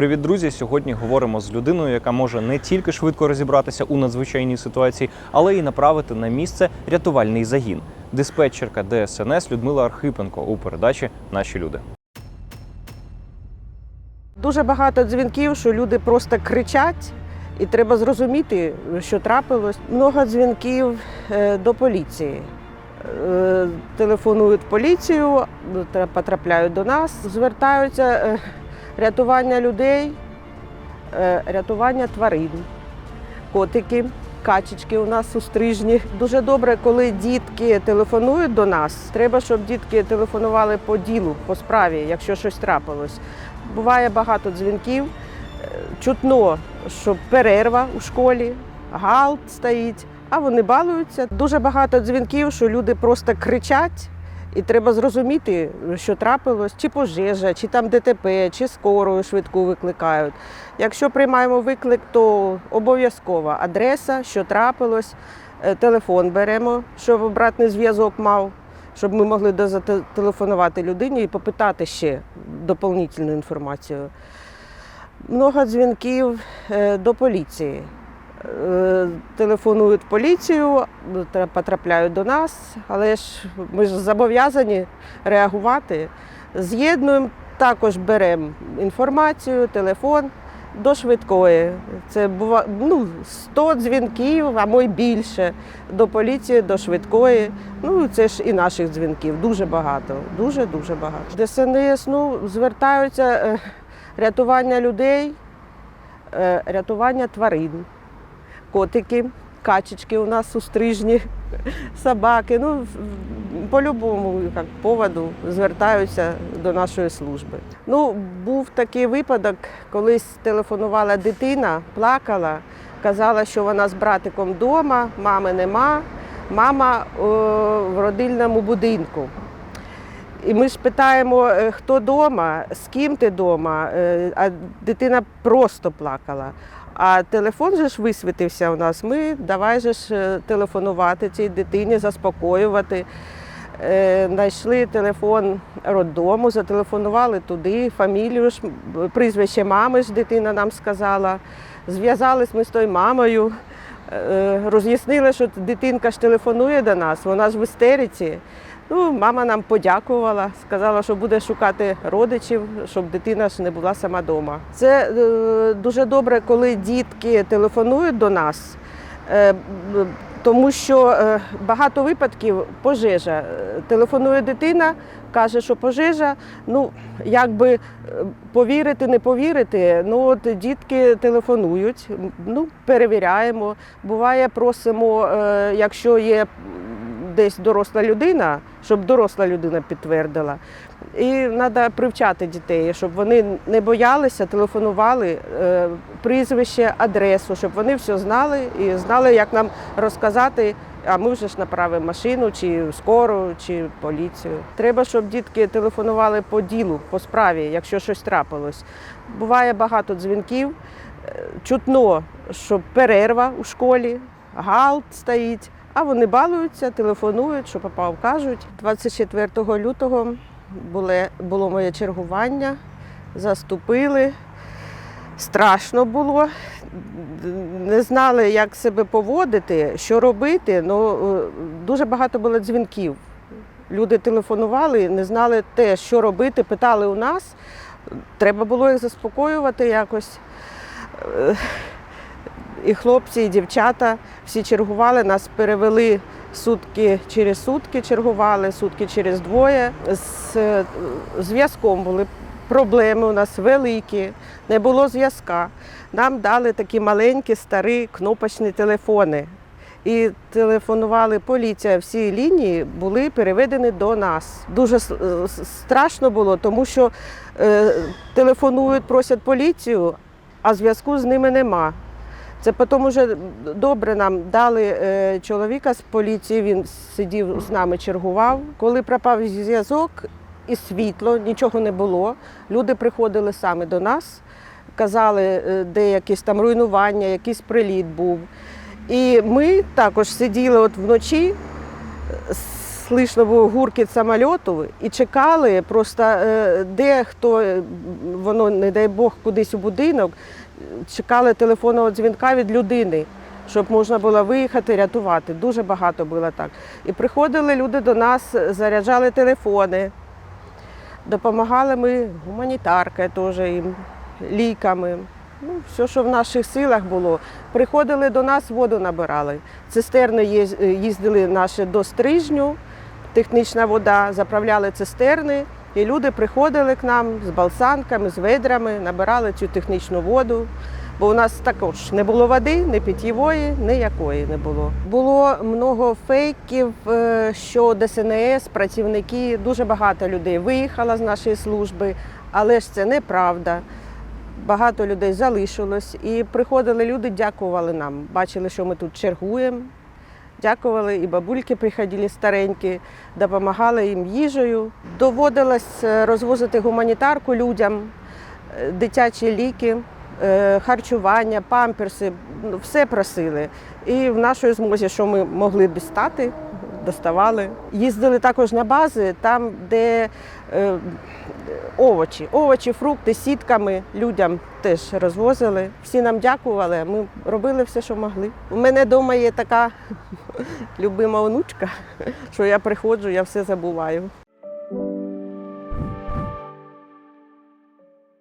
Привіт, друзі! Сьогодні говоримо з людиною, яка може не тільки швидко розібратися у надзвичайній ситуації, але й направити на місце рятувальний загін. Диспетчерка ДСНС Людмила Архипенко у передачі Наші люди. Дуже багато дзвінків, що люди просто кричать, і треба зрозуміти, що трапилось. Много дзвінків е, до поліції. Телефонують поліцію, потрапляють до нас, звертаються е, рятування людей, е, рятування тварин, котики. Качечки у нас у. Дуже добре, коли дітки телефонують до нас. Треба, щоб дітки телефонували по ділу, по справі, якщо щось трапилось. Буває багато дзвінків. Е, Чутно, що перерва у школі, галт стоїть, а вони балуються. Дуже багато дзвінків, що люди просто кричать, і треба зрозуміти, що трапилось, чи пожежа, чи там ДТП, чи скорою швидку викликають. Якщо приймаємо виклик, то обов'язково адреса, що трапилось, е, телефон беремо, щоб обратний зв'язок мав щоб ми могли зателефонувати людині і попитати ще доповнительну інформацію. Много дзвінків е, до поліції. Телефонують поліцію, потрапляють до нас, але ж ми ж зобов'язані реагувати. З'єднуємо, також беремо інформацію, телефон до швидкої. Це бува, ну, 100 дзвінків, а й більше до поліції, до швидкої. Ну, це ж і наших дзвінків дуже багато, дуже дуже багато. ДСНС ну, звертаються е, рятування людей, е, рятування тварин, котики, качечки у нас у стрижні, собаки. Ну, по любому як, поводу звертаються до нашої служби. Ну, був такий випадок, колись телефонувала дитина, плакала, казала, що вона з братиком вдома, мами нема, мама о, в родильному будинку. І ми ж питаємо, е, хто вдома, з ким ти вдома, а дитина просто плакала. А телефон же ж висвітився у нас. Ми давай же ж е, телефонувати цій дитині, заспокоювати. Е, Знайшли телефон роддому, зателефонували туди, фамілію ж, прізвище мами ж дитина нам сказала. Зв'язались ми з тою мамою, е, роз'яснили, що дитинка ж телефонує до нас, вона ж в істериці. Ну, мама нам подякувала, сказала, що буде шукати родичів, щоб дитина ж не була сама вдома. Це е, дуже добре, коли дітки телефонують до нас, е, тому що е, багато випадків пожежа. Е, Телефонує дитина, каже, що пожежа. Ну, якби е, повірити, не повірити. Ну, от дітки телефонують, ну, перевіряємо. Буває, просимо, якщо є десь доросла людина, щоб доросла людина підтвердила. І треба привчати дітей, щоб вони не боялися, телефонували е, прізвище, адресу, щоб вони все знали і знали, як нам розказати. А ми вже ж направимо машину, чи скору, чи поліцію. Треба, щоб дітки телефонували по ділу, по справі, якщо щось трапилось. Буває багато дзвінків. Е, Чутно, що перерва у школі, галт стоїть. А вони балуються, телефонують, що попав, кажуть. 24 лютого було, моє чергування, заступили. Страшно було, не знали, як себе поводити, що робити. Ну, е, дуже багато було дзвінків. Люди телефонували, не знали те, що робити, питали у нас. Треба було їх заспокоювати якось. Е, І хлопці, і дівчата всі чергували, нас перевели сутки через сутки, чергували, сутки через двоє. З е, зв'язком були проблеми у нас великі, не було зв'язка. Нам дали такі маленькі старі кнопочні телефони. І телефонували поліція, всі лінії були переведені до нас. Дуже е, страшно було, тому що е, телефонують, просять поліцію, а зв'язку з ними нема. Це потім вже добре нам дали е, чоловіка з поліції, він сидів з нами, чергував. Коли пропав зв'язок і світло, нічого не було. Люди приходили саме до нас, казали, е, де якісь там руйнування, якийсь приліт був. І ми також сиділи от вночі, слышно було гуркіт самольоту і чекали просто е, де хто, воно, не дай Бог, кудись у будинок, чекали телефонного дзвінка від людини, щоб можна було виїхати, рятувати. Дуже багато було так. І приходили люди до нас, заряджали телефони, допомагали ми гуманітаркою теж їм, ліками. Ну, все, що в наших силах було. Приходили до нас, воду набирали. Цистерни їздили наші до стрижню, технічна вода, заправляли цистерни, і люди приходили к нам з балсанками, з ведрами, набирали цю технічну воду. Бо у нас також не було води, ні питьєвої, ніякої не було. Було много фейків, е, що ДСНС, працівники, дуже багато людей виїхало з нашої служби, але ж це неправда. Багато людей залишилось і приходили люди, дякували нам. Бачили, що ми тут чергуємо. Дякували, і бабульки приходили старенькі, допомагали їм їжею. Доводилось е, розвозити гуманітарку людям, е, дитячі ліки, е, харчування, памперси, ну, все просили. І в нашій змозі, що ми могли дістати, доставали. Їздили також на бази, там, де овочі, овочі, фрукти сітками людям теж розвозили. Всі нам дякували, ми робили все, що могли. У мене вдома є така любима онучка, що я приходжу, я все забуваю.